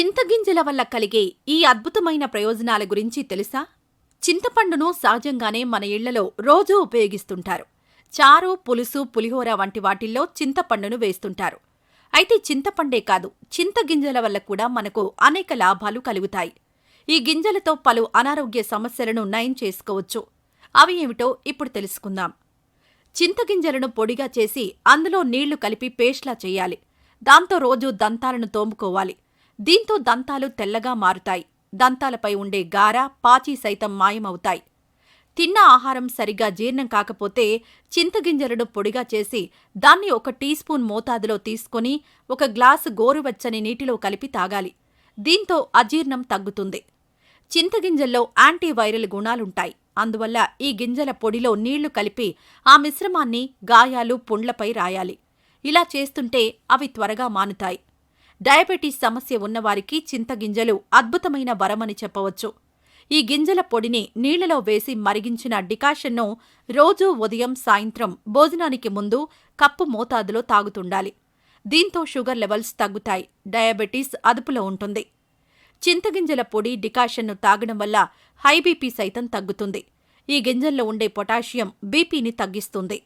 చింతగింజల వల్ల కలిగే ఈ అద్భుతమైన ప్రయోజనాల గురించి తెలుసా? చింతపండును సహజంగానే మన ఇళ్ళలో రోజూ ఉపయోగిస్తుంటారు. చారు పులుసు పులిహోర వంటి వాటిల్లో చింతపండును వేస్తుంటారు. అయితే చింతపండే కాదు చింతగింజల వల్ల కూడా మనకు అనేక లాభాలు కలుగుతాయి. ఈ గింజలతో పలు అనారోగ్య సమస్యలను నయం చేసుకోవచ్చు. అవి ఏమిటో ఇప్పుడు తెలుసుకుందాం. చింతగింజలను పొడిగా చేసి అందులో నీళ్ళు కలిపి పేస్ట్లా చేయాలి. దాంతో రోజు దంతాలను తోముకోవాలి. దీంతో దంతాలు తెల్లగా మారుతాయి. దంతాలపై ఉండే గార పాచి సైతం మాయమవుతాయి. తిన్న ఆహారం సరిగా జీర్ణం కాకపోతే చింతగింజలను పొడిగా చేసి దాన్ని ఒక టీ స్పూన్ మోతాదులో తీసుకొని ఒక గ్లాసు గోరువెచ్చని నీటిలో కలిపి తాగాలి. దీంతో అజీర్ణం తగ్గుతుంది. చింతగింజల్లో యాంటీవైరల్ గుణాలుంటాయి. అందువల్ల ఈ గింజల పొడిలో నీళ్ళు కలిపి ఆ మిశ్రమాన్ని గాయాలు పుండ్లపై రాయాలి. ఇలా చేస్తుంటే అవి త్వరగా మానుతాయి. డయాబెటీస్ సమస్య ఉన్నవారికి చింతగింజలు అద్భుతమైన వరమని చెప్పవచ్చు. ఈ గింజల పొడిని నీళ్ళలో వేసి మరిగించిన డికాషన్ను రోజూ ఉదయం సాయంత్రం భోజనానికి ముందు కప్పు మోతాదులో తాగుతుండాలి. దీంతో షుగర్ లెవెల్స్ తగ్గుతాయి. డయాబెటీస్ అదుపులో ఉంటుంది. చింతగింజల పొడి డికాషన్ను తాగడం వల్ల హైబీపీ సైతం తగ్గుతుంది. ఈ గింజల్లో ఉండే పొటాషియం బీపీని తగ్గిస్తుంది.